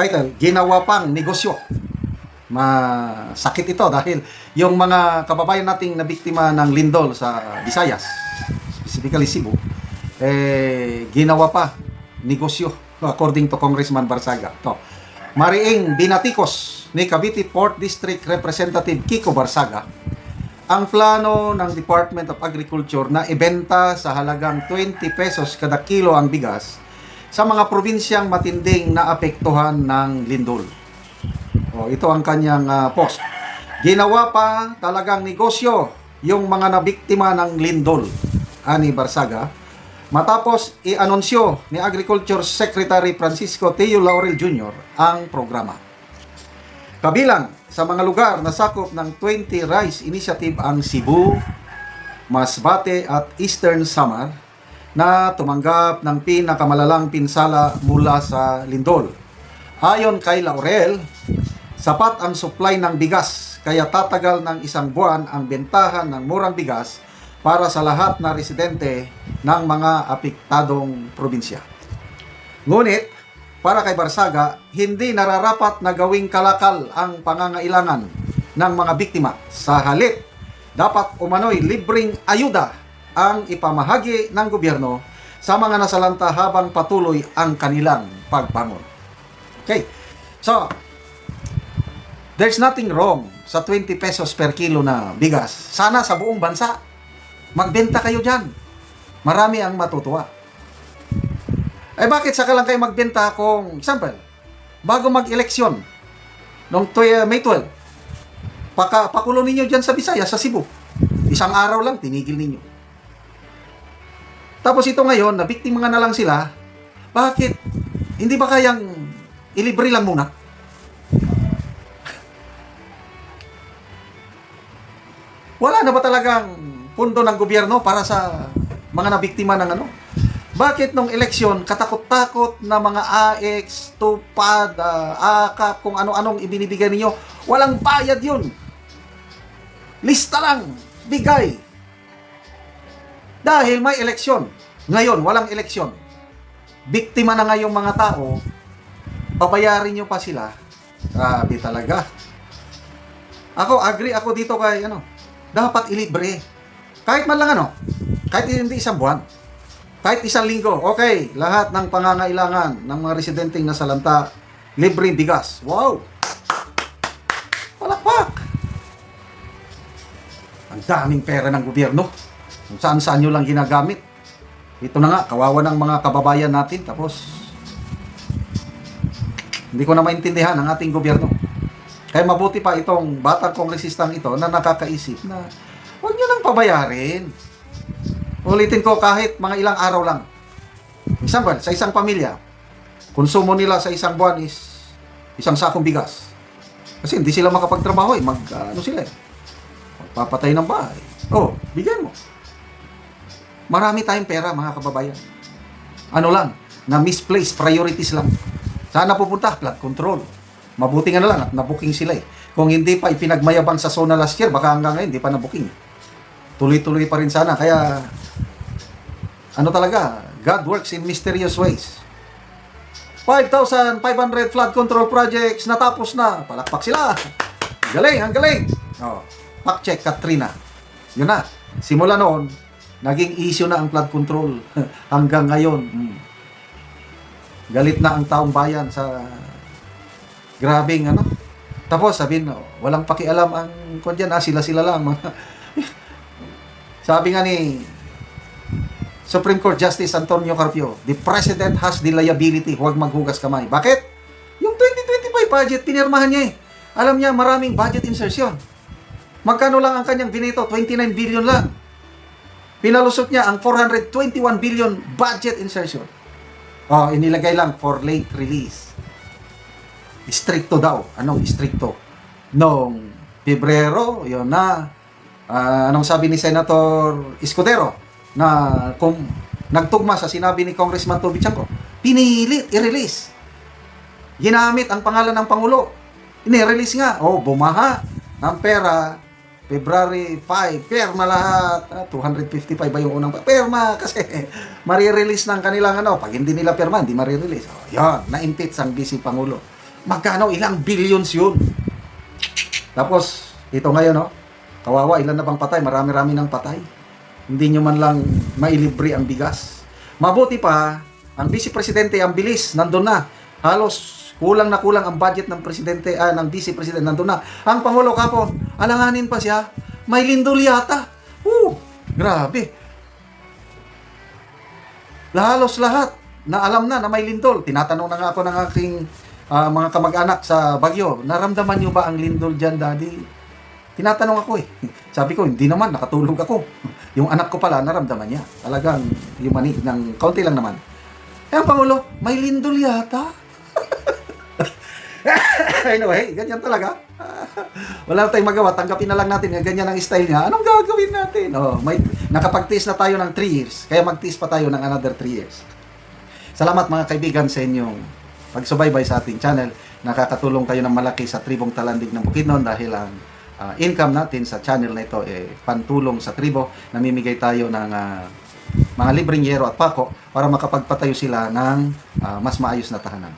title, ginawa pang negosyo. Masakit ito dahil yung mga kababayan nating nabiktima ng lindol sa Visayas, specifically Cebu, eh, ginawa pa negosyo according to Congressman Barsaga. To. Mariing binatikos ni Cavite Port District Representative Kiko Barsaga ang plano ng Department of Agriculture na ibenta sa halagang 20 pesos kada kilo ang bigas sa mga probinsyang matinding naapektuhan ng lindol. O, ito ang kanyang ah, post. Ginawa pa talagang negosyo yung mga nabiktima ng lindol, ani Barsaga, matapos i-anunsyo ni Agriculture Secretary Francisco Teo Laurel Jr. ang programa. Kabilang sa mga lugar na sakop ng 20 Rice Initiative ang Cebu, Masbate at Eastern Samar na tumanggap ng pinakamalalang pinsala mula sa lindol. Ayon kay Laurel, sapat ang supply ng bigas kaya tatagal ng isang buwan ang bentahan ng murang bigas para sa lahat na residente ng mga apektadong probinsya. Ngunit, para kay Barsaga, hindi nararapat na gawing kalakal ang pangangailangan ng mga biktima. Sa halip, dapat umano'y libreng ayuda ang ipamahagi ng gobyerno sa mga nasalanta habang patuloy ang kanilang pagbangon. Okay, so, there's nothing wrong sa 20 pesos per kilo na bigas. Sana sa buong bansa, magbenta kayo dyan. Marami ang matutuwa. Eh bakit saka lang kayo magbenta kung, example, bago mag-eleksyon, noong tw- May 12, paka, pakulo ninyo dyan sa Visayas, sa Cebu. Isang araw lang, tinigil ninyo. Tapos ito ngayon, nabiktima nga na lang sila, bakit? Hindi ba kayang ilibre lang muna? Wala na ba talagang pundo ng gobyerno para sa mga nabiktima ng ano? Bakit nung eleksyon, katakot-takot na mga AX, tupad, uh, akap, kung ano-anong ibinibigay ninyo, walang bayad yun. Lista lang, bigay. Dahil may eleksyon. Ngayon, walang eleksyon. Biktima na ngayong mga tao, babayarin nyo pa sila. Grabe talaga. Ako, agree ako dito kay, ano, dapat ilibre. Kahit man lang ano, kahit hindi isang buwan. Kahit isang linggo, okay, lahat ng pangangailangan ng mga residenteng nasa lanta, libreng bigas. Wow! Palakpak! Ang daming pera ng gobyerno. Kung saan-saan nyo lang ginagamit. Ito na nga, kawawa ng mga kababayan natin. Tapos, hindi ko na maintindihan ang ating gobyerno. Kaya mabuti pa itong batang kongresistang ito na nakakaisip na huwag nyo lang pabayarin. Ulitin ko kahit mga ilang araw lang. Example, sa isang pamilya, konsumo nila sa isang buwan is isang sakong bigas. Kasi hindi sila makapagtrabaho eh. Mag, ano sila eh. Magpapatay ng bahay. Oh, bigyan mo. Marami tayong pera mga kababayan. Ano lang, na misplaced priorities lang. Sana pupunta, flood control. Mabuti nga na lang at nabuking sila eh. Kung hindi pa ipinagmayabang sa zona last year, baka hanggang ngayon, hindi pa nabuking. Tuloy-tuloy pa rin sana. Kaya, ano talaga, God works in mysterious ways. 5,500 flood control projects natapos na. Palakpak sila. Galing, ang galing. Oh, fact check, Katrina. Yun na. Simula noon, naging issue na ang flood control. Hanggang ngayon, hmm. galit na ang taong bayan sa grabing ano. Tapos sabihin, walang pakialam ang kung dyan, ah, sila-sila lang. Sabi nga ni Supreme Court Justice Antonio Carpio, the President has the liability, huwag maghugas kamay. Bakit? Yung 2025 budget, pinirmahan niya eh. Alam niya, maraming budget insertion. Magkano lang ang kanyang binito? 29 billion lang. Pinalusot niya ang 421 billion budget insertion. Oh, inilagay lang for late release. Stricto daw. Anong stricto? Noong Pebrero, yun na. Uh, anong sabi ni Senator Escudero? Na kung nagtugma sa sinabi ni Congressman Toby Chanco, pinilit i-release. Ginamit ang pangalan ng Pangulo. Ini-release nga. Oh, bumaha ng pera February 5, perma lahat. Ah, 255 ba yung unang perma? Kasi marirelease ng kanilang ano. Pag hindi nila perma, hindi marirelease. Oh, yan, na-impeach ang Vice Pangulo. Magkano? Ilang billions yun. Tapos, ito ngayon, no? Kawawa, ilan na bang patay? Marami-rami ng patay. Hindi nyo man lang mailibre ang bigas. Mabuti pa, ang vice presidente ang bilis, nandun na. Halos kulang na kulang ang budget ng presidente, ah, ng vice presidente, nandun na. Ang Pangulo kapon, alanganin pa siya, may lindol yata. Uh, grabe. Halos lahat na alam na na may lindol. Tinatanong na nga ako ng aking ah, mga kamag-anak sa Bagyo, naramdaman nyo ba ang lindol dyan, Daddy? Tinatanong ako eh. Sabi ko, hindi naman, nakatulog ako. Yung anak ko pala, naramdaman niya. Talagang yung manig ng kaunti lang naman. Eh, ang Pangulo, may lindol yata. anyway, ganyan talaga. Wala na tayong magawa. Tanggapin na lang natin. Yan, Ganyan ang style niya. Anong gagawin natin? Oh, may, nakapag-tiis na tayo ng 3 years. Kaya mag-tiis pa tayo ng another 3 years. Salamat mga kaibigan sa inyong pagsubaybay sa ating channel. Nakakatulong kayo ng malaki sa tribong talandig ng Bukidnon dahil ang ah, income natin sa channel na ito eh pantulong sa tribo. Namimigay tayo ng ah, mga libreng yero at pako para makapagpatayo sila ng ah, mas maayos na tahanan.